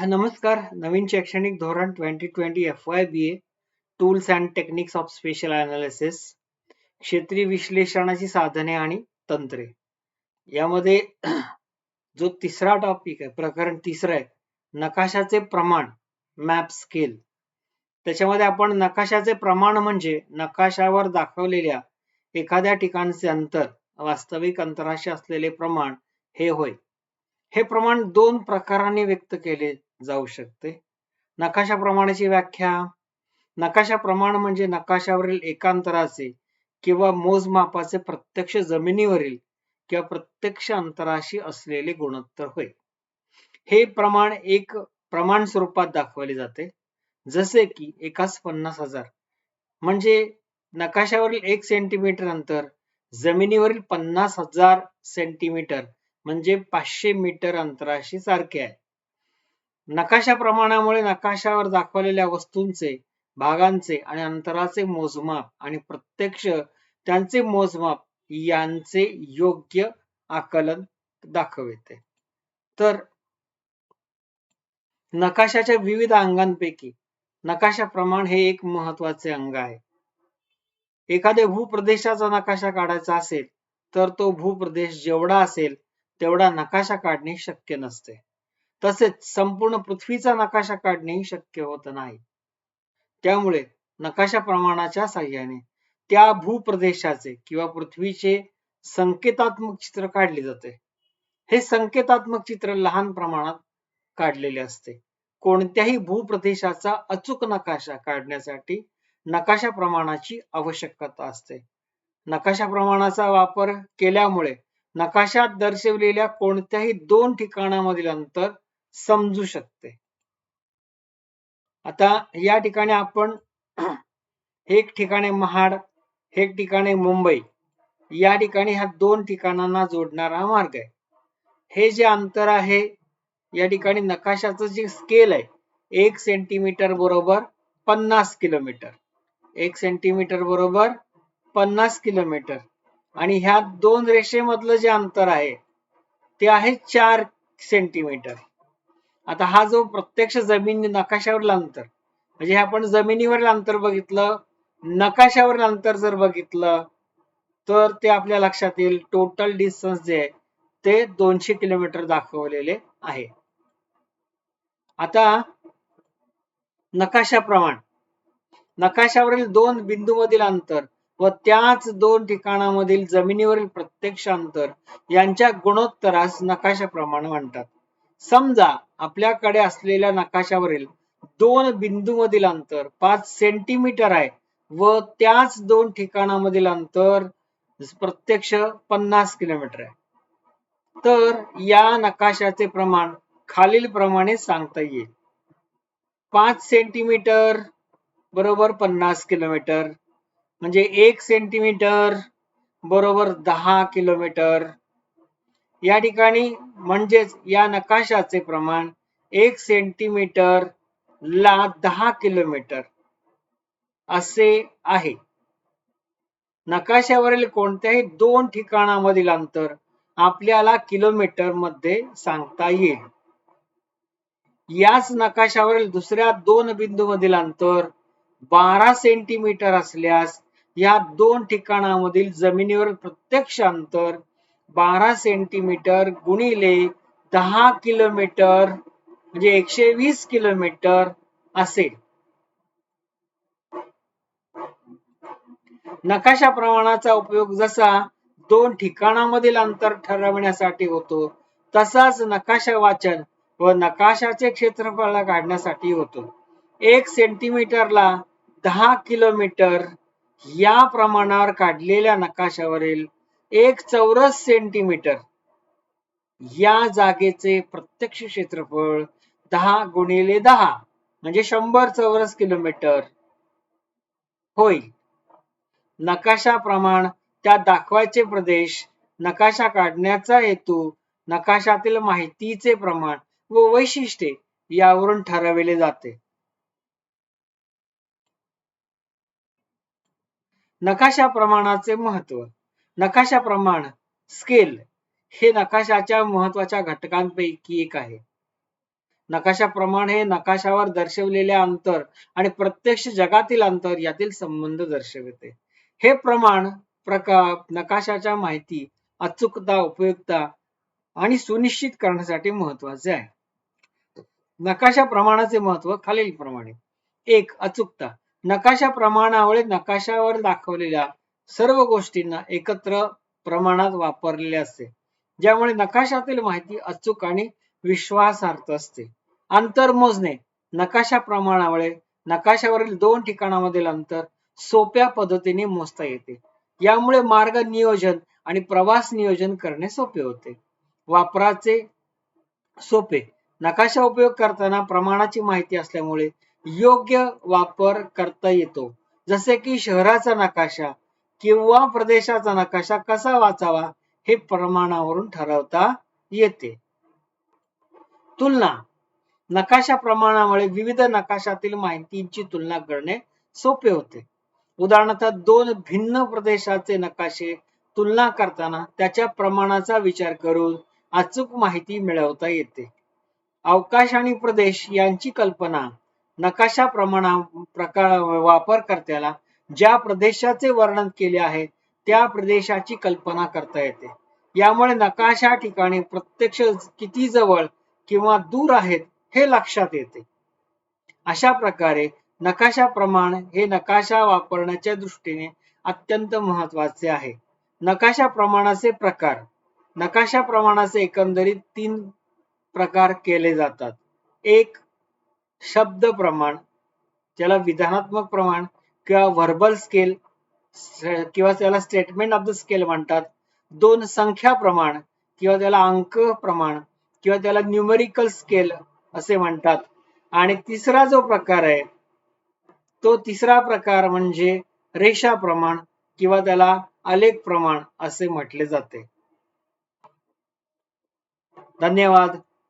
नमस्कार. नवीन शैक्षणिक धोरण twenty twenty F Y B A tools and techniques of spatial analysis क्षेत्रीय विश्लेषणाची साधने आणि तंत्रे. यामध्ये जो तिसरा टॉपिक आहे प्रकरण तिसरं आहे नकाशाचे प्रमाण मॅप स्केल त्याच्यामध्ये आपण नकाशाचे प्रमाण म्हणजे नकाशावर दाखवलेल्या एखाद्या ठिकाणचे अंतर वास्तविक अंतराशी असलेले प्रमाण हे होय. हे प्रमाण दोन प्रकारांनी व्यक्त केले जाऊ शकते. नकाशा प्रमाणाची व्याख्या नकाशा प्रमाण म्हणजे नकाशावरील एकांतराचे किंवा मोजमापाचे प्रत्यक्ष जमिनीवरील किंवा प्रत्यक्ष अंतराशी असलेले गुणोत्तर होय. हे प्रमाण एक प्रमाण स्वरूपात दाखवले जाते. जसे की एकाच पन्नास हजार. म्हणजे नकाशावरील एक सेंटीमीटर अंतर जमिनीवरील पन्नास हजार सेंटीमीटर म्हणजे पाचशे मीटर अंतराशी सारखे आहे. नकाशा प्रमाणामुळे नकाशावर दाखवलेल्या वस्तूंचे भागांचे आणि अंतराचे मोजमाप आणि प्रत्यक्ष त्यांचे मोजमाप यांचे योग्य आकलन दाखविते. तर नकाशाच्या विविध अंगांपैकी नकाशा प्रमाण हे एक महत्त्वाचे अंग आहे. एखाद्या भूप्रदेशाचा नकाशा काढायचा असेल तर तो भूप्रदेश जेवढा असेल तेवढा नकाशा काढणे शक्य नसते. तसेच संपूर्ण पृथ्वीचा नकाशा काढणेही शक्य होत नाही. त्यामुळे नकाशा प्रमाणाच्या साह्याने त्या भूप्रदेशाचे किंवा पृथ्वीचे संकेतात्मक चित्र काढले जाते. हे संकेतात्मक चित्र लहान प्रमाणात काढलेले असते. कोणत्याही भूप्रदेशाचा अचूक नकाशा काढण्यासाठी नकाशा प्रमाणाची आवश्यकता असते. नकाशा प्रमाणाचा वापर केल्यामुळे नकाशात दर्शवलेल्या कोणत्याही दोन ठिकाणामधील अंतर समजू शकते. आता या ठिकाणी आपण एक ठिकाणी महाड एक ठिकाणी मुंबई या ठिकाणी ह्या दोन ठिकाणांना जोडणारा मार्ग आहे. हे जे अंतर आहे या ठिकाणी नकाशाचं जे स्केल आहे एक सेंटीमीटर बरोबर पन्नास किलोमीटर एक सेंटीमीटर बरोबर पन्नास किलोमीटर आणि ह्या दोन रेषेमधलं जे अंतर आहे ते आहे चार सेंटीमीटर आता हा जो प्रत्यक्ष जमीन नकाशावरील अंतर म्हणजे आपण जमिनीवरील अंतर बघितलं नकाशावरील अंतर जर बघितलं तर ते आपल्या लक्षात येईल टोटल डिस्टन्स जे आहे ते दोनशे किलोमीटर दाखवलेले आहे. आता नकाशा प्रमाण. नकाशावरील दोन बिंदूमधील अंतर व त्याच दोन ठिकाणामधील जमिनीवरील प्रत्यक्ष अंतर यांच्या गुणोत्तरास नकाशा प्रमाण म्हणतात. समजा आपल्याकडे असलेल्या नकाशावरील दोन बिंदूमधील अंतर पाच सेंटीमीटर आहे व त्याच दोन ठिकाणामधील अंतर प्रत्यक्ष पन्नास किलोमीटर आहे. तर या नकाशाचे प्रमाण खालील प्रमाणे सांगता येईल. पाच सेंटीमीटर बरोबर पन्नास किलोमीटर म्हणजे एक सेंटीमीटर बरोबर दहा किलोमीटर या ठिकाणी म्हणजेच या नकाशाचे प्रमाण एक सेंटीमीटर ला दहा किलोमीटर असे आहे. नकाशावरील कोणत्याही दोन ठिकाणामधील अंतर आपल्याला किलोमीटरमध्ये सांगता येईल. याच नकाशावरील दुसऱ्या दोन बिंदू मधील अंतर बारा सेंटीमीटर असल्यास या दोन ठिकाणामधील जमिनीवर प्रत्यक्ष अंतर बारा सेंटीमीटर गुणिले दहा किलोमीटर म्हणजे एकशे वीस किलोमीटर असेल. नकाशा प्रमाणाचा उपयोग जसा दोन ठिकाणामधील अंतर ठरवण्यासाठी होतो तसाच नकाशा वाचन व नकाशाचे क्षेत्रफळ काढण्यासाठी होतो. एक सेंटीमीटरला दहा किलोमीटर या प्रमाणावर काढलेल्या नकाशावरील एक चौरस सेंटीमीटर या जागेचे प्रत्यक्ष क्षेत्रफळ दहा गुणिले दहा म्हणजे शंभर चौरस किलोमीटर होईल. नकाशा प्रमाण त्या दाखवायचे प्रदेश नकाशा काढण्याचा हेतू नकाशातील माहितीचे प्रमाण व वैशिष्ट्ये यावरून ठरविले जाते. नकाशा प्रमाणाचे महत्त्व. नकाशा प्रमाण स्केल हे नकाशाच्या महत्त्वाच्या घटकांपैकी एक आहे. नकाशा प्रमाण हे नकाशावर दर्शवलेले अंतर आणि प्रत्यक्ष जगातील अंतर यातील संबंध दर्शविते. हे प्रमाण प्रकार नकाशाच्या माहिती अचूकता उपयुक्तता आणि सुनिश्चित करण्यासाठी महत्त्वाचे आहे. नकाशा प्रमाणाचे महत्त्व खालील प्रमाणे एक अचूकता. नकाशा प्रमाणामुळे नकाशावर दाखवलेल्या सर्व गोष्टींना एकत्र प्रमाणात वापरलेले असते. ज्यामुळे नकाशातील माहिती अचूक आणि विश्वासार्थ असते. अंतर मोजणे नकाशा प्रमाणामुळे नकाशावरील दोन ठिकाणामधील अंतर सोप्या पद्धतीने मोजता येते. यामुळे मार्ग नियोजन आणि प्रवास नियोजन करणे सोपे होते. वापराचे सोपे. नकाशा उपयोग करताना प्रमाणाची माहिती असल्यामुळे योग्य वापर करता येतो. जसे की शहराचा नकाशा किंवा प्रदेशाचा नकाशा कसा वाचावा हे प्रमाणावरून ठरवता येते. तुलना. नकाशा प्रमाणामुळे विविध नकाशातील माहितीची तुलना करणे सोपे होते. उदाहरणार्थ दोन भिन्न प्रदेशाचे नकाशे तुलना करताना त्याच्या प्रमाणाचा विचार करून अचूक माहिती मिळवता येते. अवकाश आणि प्रदेश यांची कल्पना. नकाशा प्रमाणा प्रकार वापरकर्त्याला ज्या प्रदेशाचे वर्णन केले आहे त्या प्रदेशाची कल्पना करता येते. यामुळे नकाशा ठिकाणी प्रत्यक्ष किती जवळ किंवा दूर आहेत हे लक्षात येते. अशा प्रकारे नकाशा प्रमाण हे नकाशा वापरण्याच्या दृष्टीने अत्यंत महत्त्वाचे आहे. नकाशा प्रमाणाचे प्रकार. नकाशा प्रमाणाचे एकंदरीत तीन प्रकार केले जातात. एक शब्द प्रमाण ज्याला विधानात्मक प्रमाण किंवा व्हर्बल स्केल किंवा त्याला स्टेटमेंट ऑफ द स्केल म्हणतात. दोन संख्या प्रमाण किंवा त्याला अंक प्रमाण किंवा त्याला न्यूमेरिकल स्केल असे म्हणतात. आणि तिसरा जो प्रकार आहे तो तिसरा प्रकार म्हणजे रेषा प्रमाण किंवा त्याला आलेख प्रमाण असे म्हटले जाते. धन्यवाद.